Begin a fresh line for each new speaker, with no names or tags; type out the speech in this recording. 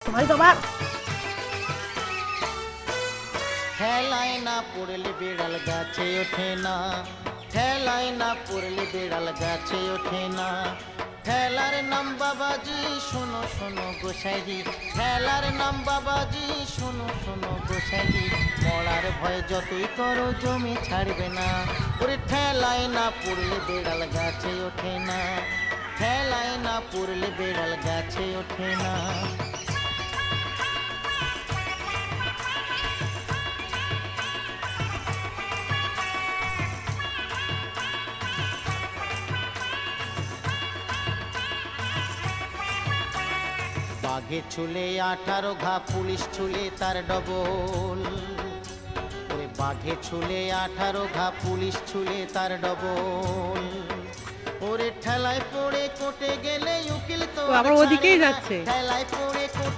ভাই তোমার
ঠেলায় না পড়লে বিড়াল গাছে ওঠে না। ঠেলায় না পড়লে বিড়াল গাছে ওঠে না। ঠেলার নাম বাবাজি, শোনো শোনো গোসাইজি ঠেলার নাম বাবাজি, শোনো শোনো গোসাইজি মরার ভয় যতই করো জমি ছাড়বে না। ওরে ঠেলায় না পড়লে বিড়াল গাছে ওঠে না। ঠেলায় না পড়লে বিড়াল গাছে ওঠে না। বাঘে চলে আঠারো ঘা পুলিশ চলে তার ডবল। ওরে বাঘে ছুলে আঠারো ঘা পুলিশ ছুলে তার ডবল। ওরে ঠেলায় পড়ে কোটে গেলে উকিল তো
আবার ওদিকেই যাচ্ছে।
ঠেলায় পড়ে কোটে